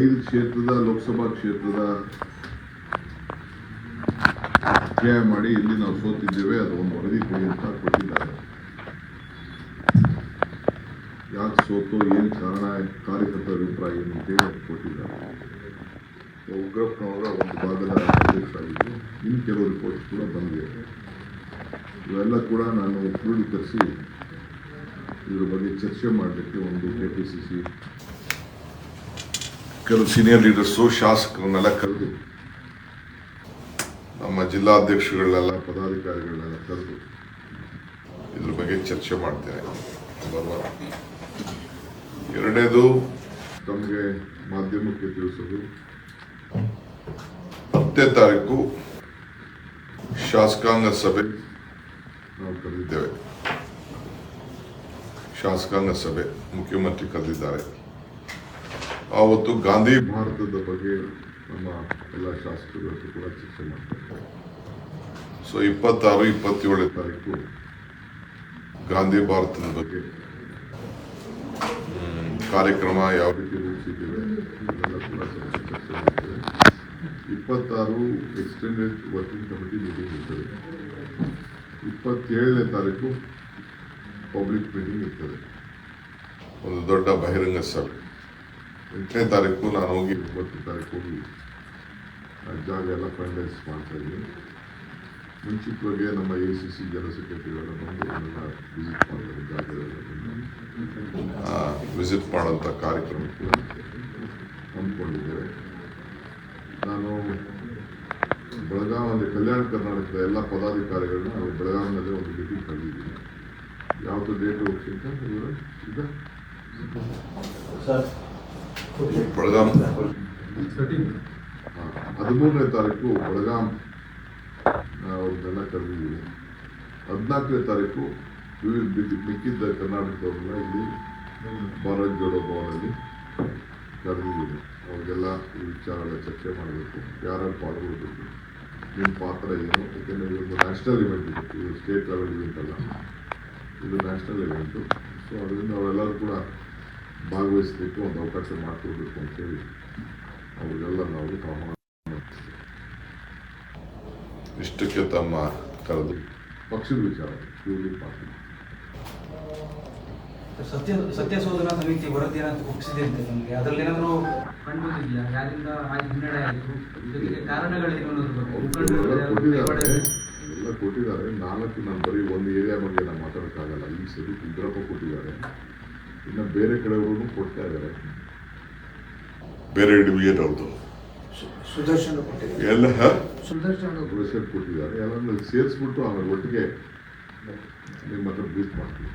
ಐದು ಕ್ಷೇತ್ರದ, ಲೋಕಸಭಾ ಕ್ಷೇತ್ರದ ಅಧ್ಯಯ ಮಾಡಿ ಇಲ್ಲಿ ನಾವು ಸೋತಿದ್ದೇವೆ, ಅದು ಒಂದು ವರದಿ ಕೊಡಿ ಅಂತ ಕೊಟ್ಟಿದ್ದಾರೆ. ಯಾಕೆ ಸೋತು, ಏನು ಕಾರಣ, ಕಾರ್ಯಕರ್ತರ ಅಭಿಪ್ರಾಯ ಏನು ಅಂತೇಳಿ ಕೊಟ್ಟಿದ್ದಾರೆ. ಉಗ್ರಪ್ಪನವರ ಒಂದು ಭಾಗದ ಅಧ್ಯಕ್ಷರಾಗಿದ್ದು, ಇನ್ನು ಕೆಲವು ರಿಪೋರ್ಟ್ಸ್ ಕೂಡ ಬಂದಿದೆ ಇವೆಲ್ಲ ಕೂಡ ನಾನು ಕ್ರೋಢೀಕರಿಸಿ ಇದ್ರ ಬಗ್ಗೆ ಚರ್ಚೆ ಮಾಡಲಿಕ್ಕೆ ಒಂದು ಕೆ ಪಿ ಸಿ ಸಿ ಕೆಲವು ಸೀನಿಯರ್ ಲೀಡರ್ಸು ಶಾಸಕರನ್ನೆಲ್ಲ ಕರೆದು ನಮ್ಮ ಜಿಲ್ಲಾಧ್ಯಕ್ಷಗಳನ್ನೆಲ್ಲ ಪದಾಧಿಕಾರಿಗಳನ್ನೆಲ್ಲ ಕರೆದು ಇದ್ರ ಬಗ್ಗೆ ಚರ್ಚೆ ಮಾಡ್ತೇನೆ. ಎರಡನೇದು ತಮಗೆ ಮಾಧ್ಯಮಕ್ಕೆ ತಿಳಿಸೋದು. ಹತ್ತನೇ ತಾರೀಕು ಶಾಸಕಾಂಗ ಸಭೆ ನಾವು ಕರೆದಿದ್ದೇವೆ. ಶಾಸಕಾಂಗ ಸಭೆ ಮುಖ್ಯಮಂತ್ರಿ ಕರೆದಿದ್ದಾರೆ. ಆವತ್ತು ಗಾಂಧಿ ಭಾರತದ ಬಗ್ಗೆ ನಮ್ಮ ಎಲ್ಲ ಶಾಸಕರು ಕೂಡ ಚರ್ಚೆ ಮಾಡ್ತಾರೆ. ಸೊ ಇಪ್ಪತ್ತಾರು, ಇಪ್ಪತ್ತೇಳನೇ ತಾರೀಕು ಗಾಂಧಿ ಭಾರತದ ಬಗ್ಗೆ ಕಾರ್ಯಕ್ರಮ ಯಾವ ರೀತಿ ರೂಪಿಸಿದ್ದೇವೆ ಅದೆಲ್ಲ ಕೂಡ ಚರ್ಚೆ ಮಾಡ್ತೇವೆ. ಇಪ್ಪತ್ತಾರು ಎಕ್ಸ್ಟೆಂಡೆಡ್ ವರ್ಕಿಂಗ್ ಕಮಿಟಿ ಮೀಟಿಂಗ್ ಇರ್ತದೆ. ಇಪ್ಪತ್ತೇಳನೇ ತಾರೀಕು ಪಬ್ಲಿಕ್ ಮೀಟಿಂಗ್ ಇರ್ತದೆ. ಒಂದು ದೊಡ್ಡ ಬಹಿರಂಗ ಸಭೆ. ಎಂಟನೇ ತಾರೀಕು ನಾನು ಹೋಗಿ ಒಂಬತ್ತು ತಾರೀಕು ಹೋಗಿ ಜಾಗ ಎಲ್ಲ ಫೈನಲೈಸ್ ಮಾಡ್ತಾ ಇದ್ದೀನಿ. ಮುಂಚಿತವಾಗಿ ನಮ್ಮ ಎ ಸಿ ಸಿ ಜನರಲ್ ಸೆಕ್ರೆಟರಿಗಳೆಲ್ಲ ಬಂದು ಅದನ್ನೆಲ್ಲ ವಿಸಿಟ್ ಮಾಡಿದ್ದಾರೆ ಜಾಗದಲ್ಲಿ ವಿಸಿಟ್ ಮಾಡೋಂಥ ಕಾರ್ಯಕ್ರಮ ಕೂಡ ಹಮ್ಮಿಕೊಂಡಿದ್ದೇವೆ. ನಾನು ಬೆಳಗಾವಿ ಕಲ್ಯಾಣ ಕರ್ನಾಟಕದ ಎಲ್ಲ ಪದಾಧಿಕಾರಿಗಳನ್ನ ನಾವು ಬೆಳಗಾವಿನಲ್ಲಿ ಒಂದು ಮೀಟಿಂಗ್ ಕರೆದಿದ್ದೀನಿ. ಯಾವುದು ಡೇಟ್ ಹೋಗ್ತಿಂತ ಈಗ? ಸರ್ ಬೆಳಗಾಂ ಹದಿಮೂರನೇ ತಾರೀಕು ಬೆಳಗಾಂ ಅವ್ರನ್ನೆಲ್ಲ ಕರೆದಿದ್ದೀವಿ. ಹದಿನಾಲ್ಕನೇ ತಾರೀಕು ಮಿಕ್ಕಿದ್ದ ಕರ್ನಾಟಕದವ್ರನ್ನ ಇಲ್ಲಿ ಭಾರತ್ ಜೋಡೋ ಭವನಲ್ಲಿ ಕರೆದಿದ್ದೀವಿ. ಅವ್ರಿಗೆಲ್ಲ ಈ ವಿಚಾರಗಳ ಚರ್ಚೆ ಮಾಡಬೇಕು. ಯಾರ್ಯಾರು ಪಾಲ್ಗೊಳ್ಬೇಕು? ನಿಮ್ಮ ಪಾತ್ರ ಏನು? ಯಾಕೆಂದರೆ ಇದೊಂದು ನ್ಯಾಷನಲ್ ಇವೆಂಟ್ ಇದು. ಇದು ಸ್ಟೇಟ್ ಲೆವೆಲ್ ಇವೆಂಟ್ ಅಲ್ಲ. ಇದು ನ್ಯಾಷನಲ್ ಇವೆಂಟು ಸೊ ಅದರಿಂದ ಅವರೆಲ್ಲರೂ ಕೂಡ ಭಾಗವಹಿಸಲಿಕ್ಕೆ ಒಂದು ಅವಕಾಶ ಮಾಡಿಕೊಡ್ಬೇಕು ಅಂತೇಳಿ ಅವರೆಲ್ಲ ನಾವು ಆಹ್ವಾನ ಮಾಡ್ತೀವಿ. ಇಷ್ಟಕ್ಕೆ ತಮ್ಮ ಕರೆದು ಪಕ್ಷದ ವಿಚಾರ ಪ್ಯೂರ್ಲಿ ಪಾರ್ಟಿ ಸತ್ಯ ಸತ್ಯ ಶೋಧನಾ ಸಮಿತಿ ವರದಿಯನ್ನು ಒಪ್ಪಿಸಿದೆ ಅಂತ ನಮಗೆ ಅದರಲ್ಲಿ ಏನಾದರೂ ಕಂಡು ಬಂದಿದೆಯಾ ಯಾರಿಂದ ಹಾಗೆ ಹಿನ್ನಡೆ ಆಯಿತು ಇದಕ್ಕೆ ಕಾರಣಗಳೇನು ಎಲ್ಲ ಕೊಟ್ಟಿದ್ದಾರೆ ನಾಲ್ಕು ನಾನು ಬರೀ ಒಂದು ಏರಿಯಾ ಬಗ್ಗೆ ನಾನು ಮಾತಾಡೋಕ್ಕಾಗಲ್ಲ ಈ ಸರಿ ಉಗ್ರಪ್ಪ ಕೊಟ್ಟಿದ್ದಾರೆ ಇನ್ನು ಬೇರೆ ಕಡೆಯವರು ಕೊಡ್ತಾ ಇದ್ದಾರೆ. ಬೇರೆ ಡಿವಿಷನ್ ಅವ್ರದ್ದು? ಸುದರ್ಶನ ಎಲ್ಲ ಸುದರ್ಶನ ಕೊಟ್ಟಿದ್ದಾರೆ. ಎಲ್ಲರನ್ನ ಸೇರಿಸ್ಬಿಟ್ಟು ಆಮೇಲೆ ಒಟ್ಟಿಗೆ ನಿಮ್ಮ ಹತ್ರ ಬೀಟ್ ಮಾಡ್ತೀವಿ.